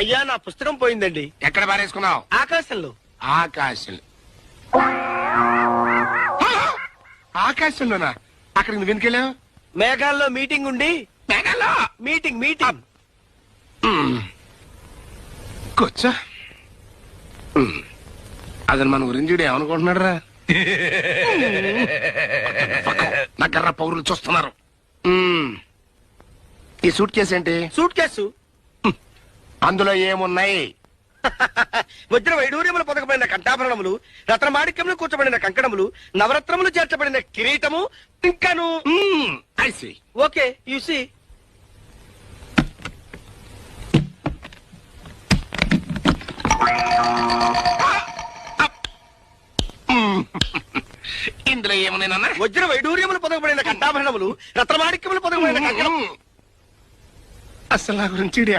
అయ్యా నా పుస్తకం పోయిందండి. ఎక్కడ పారేసుకున్నావు? ఆకాశంలో. ఆకాశం ఆ! ఆకాశంలోనా? అక్కడికి నువ్వు ఎందుకెళ్ళావు మేఘాల్లో మీటింగ్ ఉండి. మేఘాల్లో? Meeting meeting. కూర్చో. మ్మ్. అతను మన గురించి ఏమనుకుంటున్నాడు రా నగర పౌరులు చూస్తున్నారు. ఈ సూట్ కేసు ఏంటి? Suitcase. అందులో ఏమున్నాయి? వజ్ర వైడూర్యములు పొదకబడిన కంఠాభరణములు రత్నమాణిక్యములు కూర్చబడిన కంకణములు నవరత్నములు చేర్చబడిన కిరీటము ఇంకాను ఓకే యు సీ ఇందులో ఏమున్నాయి వజ్ర వైడూర్యములు పొదకబడిన కంఠాభరణములు రత్నమాణిక్యములు పొదకబడిన కంకణం. అసలు నా గురించి వీడు